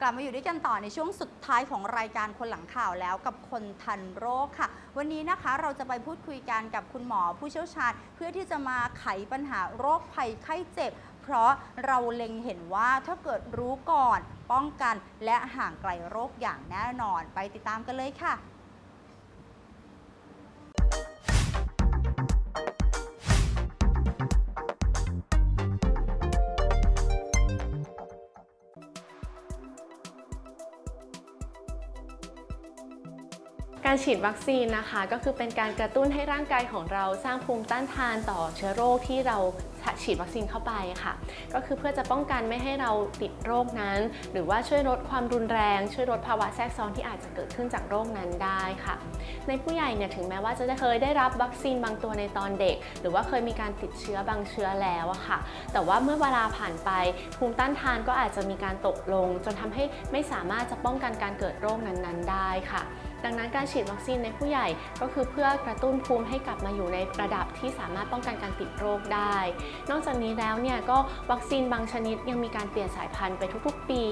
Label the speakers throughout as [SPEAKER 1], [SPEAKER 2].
[SPEAKER 1] กลับมาอยู่ด้วยกันต่อในช่วงสุดท้ายของรายการคนหลังข่าวแล้วกับคนทันโรคค่ะ วันนี้นะคะเราจะไปพูดคุยกันกับคุณหมอผู้เชี่ยวชาญ เพื่อที่จะมาไขปัญหาโรคภัยไข้เจ็บ เพราะเราเล็งเห็นว่าถ้าเกิดรู้ก่อน ป้องกันและห่างไกลโรคอย่างแน่นอน ไปติดตามกันเลยค่ะ
[SPEAKER 2] การฉีดวัคซีนนะคะก็คือเป็นการกระตุ้นให้ร่างกายของเราสร้างภูมิต้านทานต่อเชื้อโรคที่เราฉีดวัคซีนเข้าไปค่ะ ก็คือเพื่อจะป้องกันไม่ให้เราติดโรคนั้น หรือว่าช่วยลดความรุนแรง ช่วยลดภาวะแทรกซ้อนที่อาจจะเกิดขึ้นจากโรคนั้นได้ค่ะ ในผู้ใหญ่เนี่ยถึงแม้ว่าจะเคยได้รับวัคซีนบางตัวในตอนเด็ก หรือว่าเคยมีการติดเชื้อบางเชื้อแล้วอะค่ะ แต่ว่าเมื่อเวลาผ่านไปภูมิต้านทานก็อาจจะมีการตกลง จนทำให้ไม่สามารถจะป้องกันการเกิดโรคนั้นๆ ได้ค่ะ ดังนั้นการฉีดวัคซีนในผู้ใหญ่ก็คือเพื่อกระตุ้นภูมิให้กลับมาอยู่ในระดับที่สามารถป้องกันการติดโรคได้ นอกจากนี้แล้วเนี่ยก็วัคซีนบางชนิดยังมีการเปลี่ยนสายพันธุ์ไปทุกๆ ปี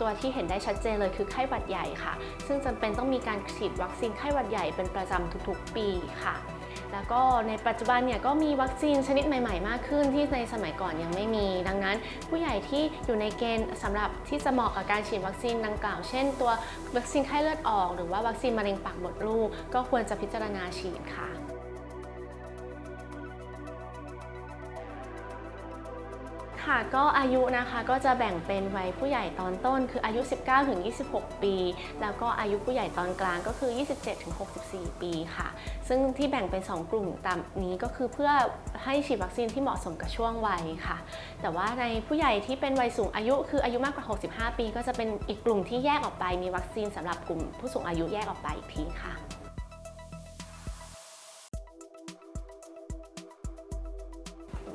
[SPEAKER 2] ตัวที่เห็นได้ชัดเจนเลยคือไข้หวัดใหญ่ค่ะ ซึ่งจำเป็นต้องมีการฉีดวัคซีนไข้หวัดใหญ่เป็นประจำทุกๆ ปีค่ะ แล้วก็ในปัจจุบันเนี่ยก็มีวัคซีนชนิดใหม่ ๆ มากขึ้นที่ในสมัยก่อนยังไม่มี ดังนั้น ผู้ใหญ่ที่อยู่ในเกณฑ์สำหรับที่จะเหมาะกับการฉีดวัคซีนดังกล่าว เช่น ตัววัคซีนไข้เลือดออก หรือว่าวัคซีนมะเร็งปากมดลูก ก็ควรจะพิจารณาฉีดค่ะ ค่ะก็อายุนะคะก็จะแบ่งเป็นวัยผู้ใหญ่ตอนต้น คืออายุ 19ถึง26 ปี แล้วก็อายุผู้ใหญ่ตอนกลางก็คือ 27ถึง64 ปีค่ะ ซึ่งที่แบ่งเป็น 2 กลุ่มตามนี้ก็คือเพื่อให้ฉีดวัคซีนที่เหมาะสมกับช่วงวัยค่ะ แต่ว่าในผู้ใหญ่ที่เป็นวัยสูงอายุคืออายุมากกว่า 65 ปี ก็จะเป็นอีกกลุ่มที่แยกออกไปมีวัคซีนสำหรับกลุ่มผู้สูงอายุแยกออกไปอีกทีค่ะ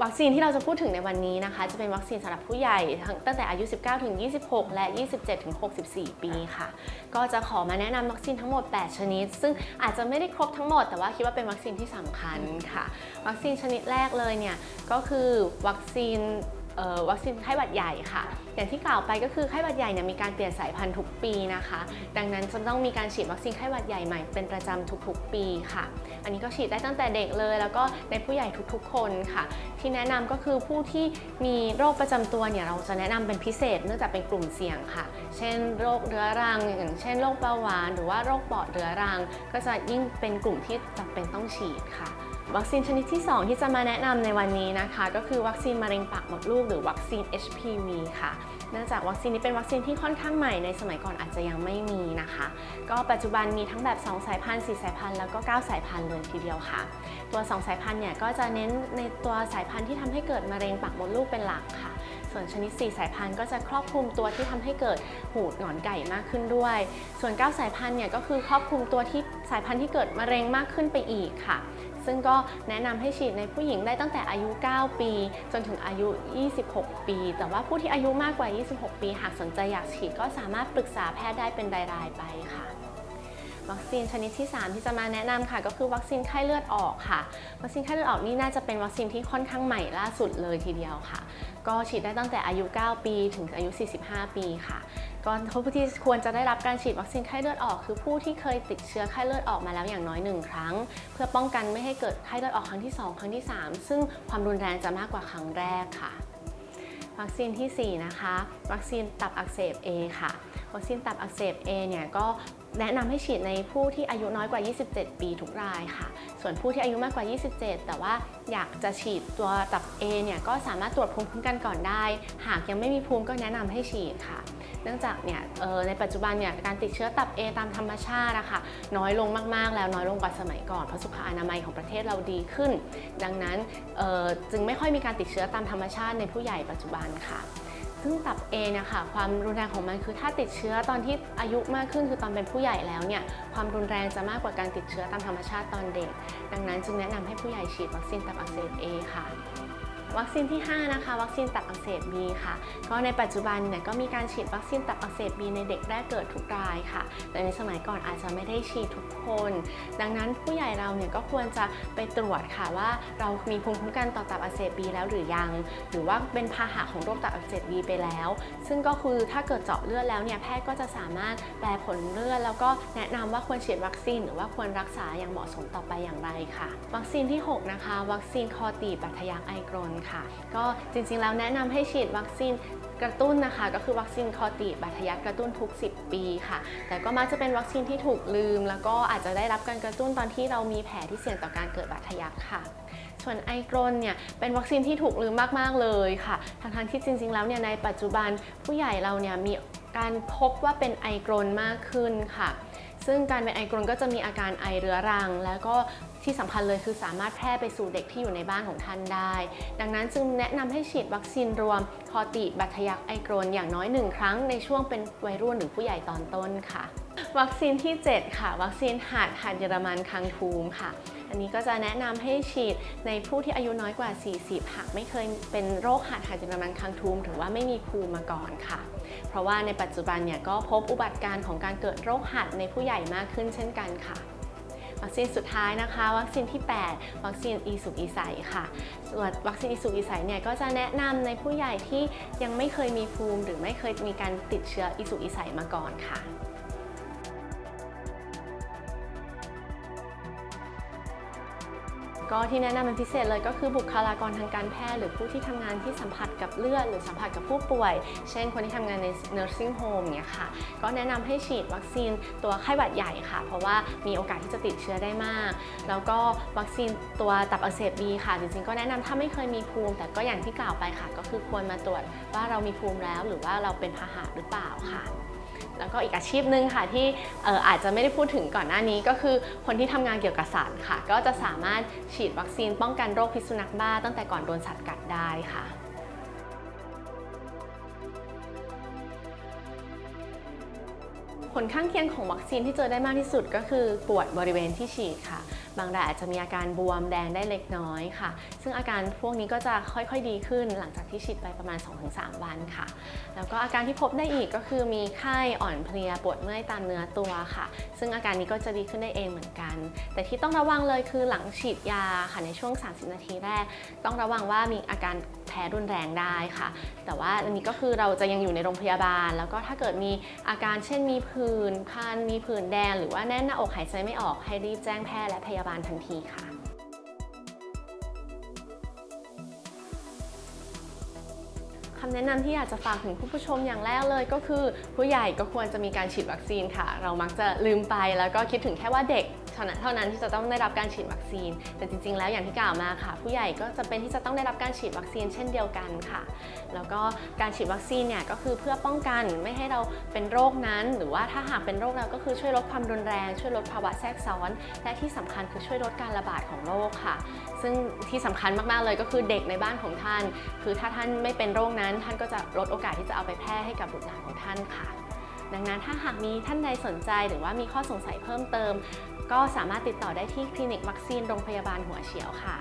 [SPEAKER 2] วัคซีนที่เราจะพูดถึงในวันนี้นะคะ จะเป็นวัคซีนสำหรับผู้ใหญ่ตั้งแต่อายุ 19 ถึง 26 และ 27 ถึง 64 ปีค่ะ ก็จะขอมาแนะนำวัคซีนทั้งหมด 8 ชนิด ซึ่งอาจจะไม่ได้ครบทั้งหมด แต่ว่าคิดว่าเป็นวัคซีนที่สำคัญค่ะ วัคซีนชนิดแรกเลยเนี่ยก็คือวัคซีน วัคซีนไข้หวัดใหญ่ค่ะ อย่างที่กล่าวไปก็คือไข้หวัดใหญ่เนี่ยมีการเปลี่ยนสายพันธุ์ทุกปีนะคะ ดังนั้นจะต้องมีการฉีดวัคซีนไข้หวัดใหญ่ใหม่เป็นประจำทุกๆ ปีค่ะ อันนี้ก็ฉีดได้ตั้งแต่เด็กเลย แล้วก็ในผู้ใหญ่ทุกๆ คนค่ะ ที่แนะนำก็คือผู้ที่มีโรคประจำตัวเนี่ยเราจะแนะนำเป็นพิเศษ เนื่องจากเป็นกลุ่มเสี่ยงค่ะ เช่น โรคเรื้อรังอย่างเช่นโรคเบาหวาน หรือว่าโรคปอดเรื้อรัง ก็จะยิ่งเป็นกลุ่มที่จำเป็นต้องฉีดค่ะ วัคซีนชนิดที่ 2 ที่จะมาแนะนำในวันนี้นะคะ ก็คือวัคซีนมะเร็งปากมดลูกหรือวัคซีน HPV ค่ะ เนื่องจากวัคซีนนี้เป็นวัคซีนที่ค่อนข้างใหม่ในสมัยก่อนอาจจะยังไม่มีนะคะ ก็ปัจจุบันมีทั้งแบบ 2 สายพันธุ์ 4 สายพันธุ์แล้วก็ 9 สายพันธุ์เลยทีเดียวค่ะ ตัว 2 สายพันธุ์เนี่ยก็จะเน้นในตัวสายพันธุ์ที่ทำให้เกิดมะเร็งปากมดลูกเป็นหลักค่ะ ส่วนชนิด 4 สายพันธุ์ก็จะครอบคลุมตัวที่ทำให้เกิดหูดหงอนไก่มากขึ้นด้วย ส่วน 9 สายพันธุ์เนี่ยก็คือครอบคลุมตัวที่สายพันธุ์ที่เกิดมะเร็งมากขึ้นไปอีกค่ะ ซึ่งก็แนะนำให้ฉีดในผู้หญิงได้ตั้งแต่อายุ 9 ปี จนถึงอายุ 26 ปี แต่ว่าผู้ที่อายุมากกว่า 26 ปี หากสนใจอยากฉีดก็สามารถปรึกษาแพทย์ได้เป็นรายๆไปค่ะวัคซีนชนิดที่ 3 ที่จะมาแนะนำค่ะ ก็คือวัคซีนไข้เลือดออกค่ะ วัคซีนไข้เลือดออกนี่น่าจะเป็นวัคซีนที่ค่อนข้างใหม่ล่าสุดเลยทีเดียวค่ะ ก็ฉีดได้ตั้งแต่อายุ 9 ปี ถึงอายุ 45 ปีค่ะ ก็ผู้ที่ควรจะได้รับการฉีดวัคซีนไข้เลือดออก คือผู้ที่เคยติดเชื้อไข้เลือดออกมาแล้วอย่างน้อยหนึ่งครั้ง เพื่อป้องกันไม่ให้เกิดไข้เลือดออกครั้งที่ 2 ครั้งที่ 3 ซึ่งความรุนแรงจะมากกว่าครั้งแรกค่ะ วัคซีนทีสี่4 นะคะ วัคซีนตับอักเสบ A ค่ะ วัคซีนตับอักเสบ A เนี่ยก็แนะนำให้ฉีดในผู้ที่อายุน้อยกว่า 27 ปีทุกรายค่ะ ส่วนผู้ที่อายุมากกว่า 27 แต่ว่าอยากจะฉีดตัวตับ A เนี่ยก็สามารถตรวจภูมิคุ้มกันก่อนได้ หากยังไม่มีภูมิก็แนะนำให้ฉีดค่ะ เนื่องจากเนี่ยในปัจจุบันเนี่ยการติดเชื้อตับ A ตามธรรมชาติอะค่ะน้อยลงมากๆ แล้วน้อยลงกว่าสมัยก่อนเพราะสุขอนามัยของประเทศเราดีขึ้น ดังนั้นจึงไม่ค่อยมีการติดเชื้อตามธรรมชาติในผู้ใหญ่ปัจจุบันค่ะซึ่งตับ A เนี่ยค่ะความรุนแรงของมันคือถ้าติดเชื้อตอนที่อายุมากขึ้นคือตอนเป็นผู้ใหญ่แล้วเนี่ยความรุนแรงจะมากกว่าการติดเชื้อตามธรรมชาติตอนเด็ก ดังนั้นจึงแนะนำให้ผู้ใหญ่ฉีดวัคซีนตับอักเสบ A ค่ะ วัคซีนที่ 5 นะคะ วัคซีนตับอักเสบบีค่ะ ก็ในปัจจุบันเนี่ยก็มีการฉีดวัคซีนตับอักเสบบีในเด็กแรกเกิดทุกรายค่ะ แต่ในสมัยก่อนอาจจะไม่ได้ฉีดทุกคน ดังนั้นผู้ใหญ่เราเนี่ยก็ควรจะไปตรวจค่ะว่าเรามีภูมิคุ้มกันต่อตับอักเสบบีแล้วหรือยัง หรือว่าเป็นพาหะของโรคตับอักเสบบีไปแล้ว ซึ่งก็คือถ้าเกิดเจาะเลือดแล้วเนี่ยแพทย์ก็จะสามารถแปลผลเลือดแล้วก็แนะนำว่าควรฉีดวัคซีน หรือว่าควรรักษาอย่างเหมาะสมต่อไปอย่างไรค่ะ วัคซีนที่ 6 นะคะ วัคซีนคอตีบบัทยักไอกรนค่ะ ก็จริงๆแล้วแนะนำให้ฉีดวัคซีนกระตุ้นนะคะก็คือวัคซีนคอตีบบัตทะยักกระตุ้นทุก 10 ปีค่ะ แต่ก็มักจะเป็นวัคซีนที่ถูกลืม แล้วก็อาจจะได้รับการกระตุ้นตอนที่เรามีแผลที่เสี่ยงต่อการเกิดบัตทะยักค่ะ ส่วนไอกรนเนี่ยเป็นวัคซีนที่ถูกลืมมากๆเลยค่ะทั้งๆที่จริงๆแล้วเนี่ยในปัจจุบันผู้ใหญ่เราเนี่ยมีการพบว่าเป็นไอกรนมากขึ้นค่ะ ซึ่งการเป็นไอกรนก็จะมีอาการไอเรื้อรัง แล้วก็ที่สำคัญเลยคือสามารถแพร่ไปสู่เด็กที่อยู่ในบ้านของท่านได้ ดังนั้นจึงแนะนำให้ฉีดวัคซีนรวมคอติบัตทยักไอกรนอย่างน้อยหนึ่งครั้งในช่วงเป็นวัยรุ่นหรือผู้ใหญ่ตอนต้นค่ะ วัคซีนที่ 7 ค่ะ วัคซีนหัดหัดเยอรมันคังทูมค่ะ อันนี้ก็จะแนะนำให้ฉีดในผู้ที่อายุน้อยกว่า 40 หากไม่เคยเป็นโรคหัดหัดเยอรมันคังทูมหรือว่าไม่มีภูมิมาก่อนค่ะ เพราะว่าในปัจจุบันเนี่ยก็พบอุบัติการณ์ของการเกิดโรคหัดในผู้ใหญ่มากขึ้นเช่นกันค่ะวัคซีนสุดท้ายนะคะ วัคซีนที่ 8 วัคซีนอีสุกอีใสค่ะส่วนวัคซีนอีสุกอีใสเนี่ยก็จะแนะนำในผู้ใหญ่ที่ยังไม่เคยมีภูมิ หรือไม่เคยมีการติดเชื้ออีสุกอีใสมาก่อนค่ะ ก็ที่แนะนำเป็นพิเศษเลยก็คือบุคลากรทางการแพทย์หรือผู้ที่ทำงานที่สัมผัสกับเลือดหรือสัมผัสกับผู้ป่วย เช่นคนที่ทำงานใน nursing home เนี่ยค่ะ ก็แนะนำให้ฉีดวัคซีนตัวไข้หวัดใหญ่ค่ะ เพราะว่ามีโอกาสที่จะติดเชื้อได้มาก แล้วก็วัคซีนตัวตับอักเสบบีค่ะ จริงๆ ก็แนะนำถ้าไม่เคยมีภูมิ แต่ก็อย่างที่กล่าวไปค่ะ ก็คือควรมาตรวจว่าเรามีภูมิแล้ว หรือว่าเราเป็นพาหะหรือเปล่าค่ะ แล้วก็อีกอาชีพหนึ่งค่ะที่อ่อาจจะไม่ได้พูดถึงก่อนหน้านี้ ก็คือคนที่ทำงานเกี่ยวกับสัตว์ค่ะ ก็จะสามารถฉีดวัคซีนป้องกันโรคพิษสุนัขบ้า ตั้งแต่ก่อนโดนสัตว์กัดได้ค่ะผลข้างเคียงของวัคซีนที่เจอได้มากที่สุดก็คือปวดบริเวณที่ฉีดค่ะ บางรายอาจจะมีอาการบวมแดงได้เล็กน้อยค่ะ ซึ่งอาการพวกนี้ก็จะค่อยๆดีขึ้นหลังจากที่ฉีดไปประมาณ 2-3 วันค่ะ แล้วก็อาการที่พบได้อีกก็คือมีไข้อ่อนเพลียปวดเมื่อยตามเนื้อตัวค่ะ ซึ่งอาการนี้ก็จะดีขึ้นได้เองเหมือนกัน แต่ที่ต้องระวังเลยคือหลังฉีดยาค่ะในช่วง 30 นาทีแรก ต้องระวังว่ามีอาการแพ้รุนแรงได้ค่ะ แต่ว่าอันนี้ก็คือเราจะยังอยู่ในโรงพยาบาล แล้วก็ถ้าเกิดมีอาการเช่นมีผื่นคันมีผื่นแดง หรือว่าแน่นหน้าอกหายใจไม่ออกให้รีบแจ้งแพทย์และพยาบาลทันทีค่ะคำแนะนำที่อยากจะฝากถึงผู้ชมอย่างแรกเลยก็คือ ผู้ใหญ่ก็ควรจะมีการฉีดวัคซีนค่ะ เรามักจะลืมไปแล้วก็คิดถึงแค่ว่าเด็ก เท่านั้นเท่านั้นที่จะต้องได้รับการฉีดวัคซีน แต่จริงๆ แล้วอย่างที่กล่าวมาค่ะ ผู้ใหญ่ก็จะเป็นที่จะต้องได้รับการฉีดวัคซีนเช่นเดียวกันค่ะ แล้วก็การฉีดวัคซีนเนี่ยก็คือเพื่อป้องกันไม่ให้เราเป็นโรคนั้น หรือว่าถ้าหากเป็นโรคแล้วก็คือช่วยลดความรุนแรง ช่วยลดภาวะแทรกซ้อน และที่สำคัญคือช่วยลดการระบาดของโรคค่ะ ซึ่งที่สำคัญมากๆเลยก็คือเด็กในบ้านของท่าน คือถ้าท่านไม่เป็นโรคนั้น ท่านก็จะลดโอกาสที่จะเอาไปแพร่ให้กับบุตรหลานของท่านค่ะ ดังนั้นถ้าหากมีท่านใดสนใจหรือว่ามีข้อสงสัยเพิ่มเติม ก็สามารถติดต่อได้ที่คลินิกวัคซีนโรงพยาบาลหัวเฉียวค่ะ